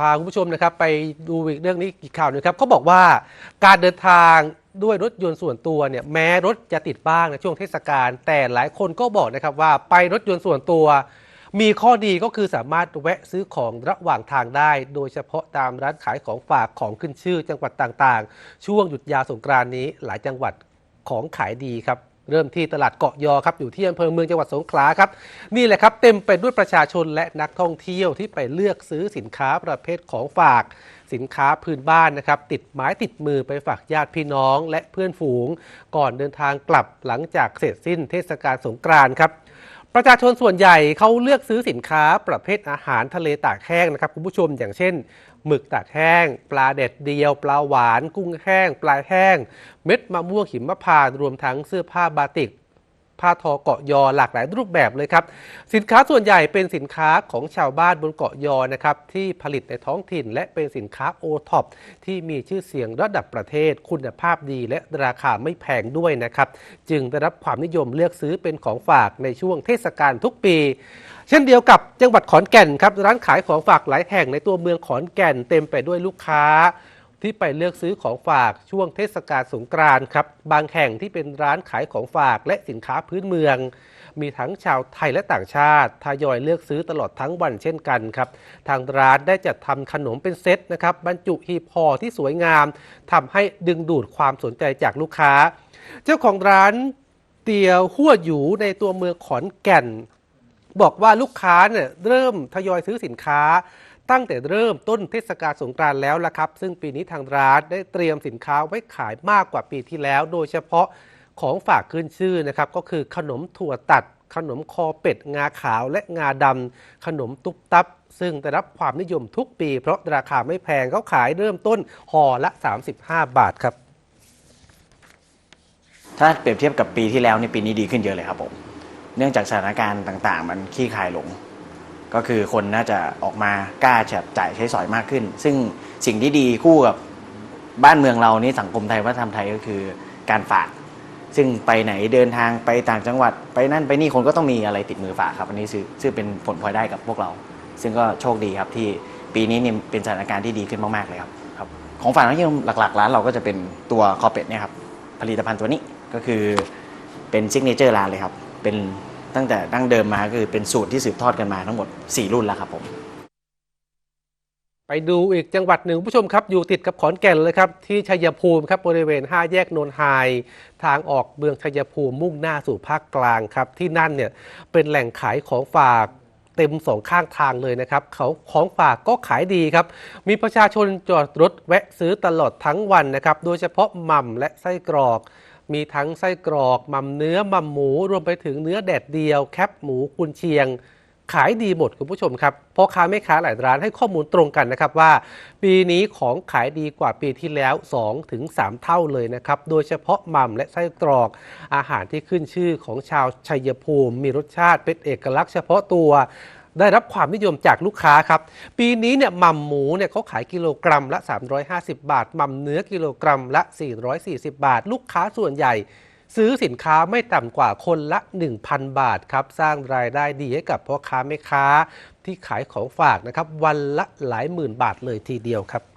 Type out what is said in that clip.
พาคุณผู้ชมนะครับไปดูอีกเรื่องนี้อีกข่าวหนึงครับเขาบอกว่าการเดินทางด้วยรถยนต์ส่วนตัวเนี่ยแม้รถจะติดบ้างในช่วงเทศกาลแต่หลายคนก็บอกนะครับว่าไปรถยนต์ส่วนตัว มีข้อดีก็คือสามารถแวะซื้อของระหว่างทางได้ โดยเฉพาะตามร้านขายของฝากของขึ้นชื่อจังหวัดต่างๆ ช่วงหยุดยาวสงกรานต์นี้หลายจังหวัดของขายดีครับ เริ่มที่ตลาดเกาะยอครับอยู่ที่อำเภอเมืองจังหวัดสงขลาครับนี่แหละครับเต็มไปด้วยประชาชนและนักท่องเที่ยวที่ไปเลือกซื้อสินค้าประเภทของฝาก สินค้าพื้นบ้านนะครับติดไม้ติดมือไปฝากญาติพี่น้องและเพื่อนฝูง ก่อนเดินทางกลับหลังจากเสร็จสิ้นเทศกาลสงกรานต์ครับ ประชาชนส่วนใหญ่เขาเลือกซื้อสินค้าประเภทอาหารทะเลตากแห้งนะครับคุณผู้ชมอย่างเช่น หมึกตากแห้ง ปลาเด็ดเดียว ปลาหวาน กุ้งแห้ง ปลาแห้ง เม็ดมะม่วงหิมพานต์รวมทั้งเสื้อผ้าบาติก ผ้าทอเกาะยอหลากหลายรูปแบบเลยครับ สินค้าส่วนใหญ่เป็นสินค้าของชาวบ้านบนเกาะยอนะครับที่ผลิตในท้องถิ่น และเป็นสินค้าโอท็อปที่มีชื่อเสียงระดับประเทศ คุณภาพดี และราคาไม่แพงด้วยนะครับ จึงได้รับความนิยมเลือกซื้อเป็นของฝากในช่วงเทศกาลทุกปี เช่นเดียวกับจังหวัดขอนแก่นครับร้านขายของฝากหลายแห่งในตัวเมืองขอนแก่นเต็มไปด้วยลูกค้า ที่ไปเลือกซื้อของฝากช่วงเทศกาลสงกรานต์ครับ บางแห่งที่เป็นร้านขายของฝากและสินค้าพื้นเมือง มีทั้งชาวไทยและต่างชาติทยอยเลือกซื้อตลอดทั้งวันเช่นกันครับ ทางร้านได้จัดทำขนมเป็นเซตนะครับบรรจุหีบห่อที่สวยงามทำให้ดึงดูดความสนใจจากลูกค้า เจ้าของร้านเตียวหัวหยูในตัวเมืองขอนแก่น บอกว่าลูกค้าเนี่ยเริ่มทยอยซื้อสินค้า ตั้งแต่เริ่มต้นเทศกาลสงกรานต์แล้วละครับ ซึ่งปีนี้ทางร้านได้เตรียมสินค้าไว้ขายมากกว่าปีที่แล้ว โดยเฉพาะของฝากขึ้นชื่อนะครับ ก็คือขนมถั่วตัด ขนมคอเป็ด งาขาวและงาดำขนมตุ๊บตับ ซึ่งได้รับความนิยมทุกปี เพราะราคาไม่แพงเขาขายเริ่มต้นห่อละ 35 บาทครับ ถ้าเปรียบเทียบกับปีที่แล้วนี่ปีนี้ดีขึ้นเยอะเลยครับผม เนื่องจากสถานการณ์ต่าง ๆ มันคลี่คลายลง ก็คือคนน่าจะออกมากล้าจับจ่ายใช้สอยมากขึ้น ซึ่งสิ่งที่ดีคู่กับบ้านเมืองเรานี่สังคมไทยวัฒนธรรมไทยก็คือการฝาก ซึ่งไปไหนเดินทางไปต่างจังหวัด ไปนั่นไปนี่คนก็ต้องมีอะไรติดมือฝากครับอันนี้ซึ่งซึ่งเป็นผลพลอยได้กับพวกเรา ซึ่งก็โชคดีครับที่ปีนี้เนี่ยเป็นสถานการณ์ที่ดีขึ้นมากๆเลยครับครับ ของฝากน้ำยมหลักๆร้านเราก็จะเป็นตัวคอเป็ดเนี่ยครับผลิตภัณฑ์ตัวนี้ก็คือเป็นซิกเนเจอร์ร้านเลยครับเป็น ตั้งแต่ดั้งเดิมมาคือเป็นสูตรที่สืบทอดกันมาทั้งหมด 4 รุ่นแล้วครับผม ไปดูอีกจังหวัดหนึ่งผู้ชมครับ อยู่ติดกับขอนแก่นเลยครับ ที่ชัยภูมิครับบริเวณ 5 แยกโนนไฮทางออกเมืองชัยภูมิมุ่งหน้าสู่ภาคกลางครับ ที่นั่นเนี่ยเป็นแหล่งขายของฝากเต็มสองข้างทางเลยนะครับเขาของฝากก็ขายดีครับ มีประชาชนจอดรถแวะซื้อตลอดทั้งวันนะครับ โดยเฉพาะหม่ำและไส้กรอก มีทั้งไส้กรอกม่ำเนื้อม่ำหมูรวมไปถึงเนื้อแดดเดียว แคบหมูกุนเชียง ขายดีหมดคุณผู้ชมครับพ่อค้าแม่ค้าหลายร้านให้ข้อมูลตรงกันนะครับว่า ปีนี้ของขายดีกว่าปีที่แล้ว 2-3ถึง3เท่าเลยนะครับ โดยเฉพาะม่ำและไส้กรอก อาหารที่ขึ้นชื่อของชาวชัยภูมิ มีรสชาติเป็นเอกลักษณ์เฉพาะตัว ได้รับความนิยมจากลูกค้าครับ ปีนี้เนี่ยหม่มหมูเนี่ยเขาขายกิโลกรัมละ 350 บาทหม่มเนื้อกิโลกรัมละ 440 บาท ลูกค้าส่วนใหญ่ ซื้อสินค้าไม่ต่ำกว่าคนละ 1,000 บาทครับ สร้างรายได้ดีให้กับพ่อค้าแม่ค้าที่ขายของฝากนะครับ วันละหลายหมื่นบาทเลยทีเดียวครับ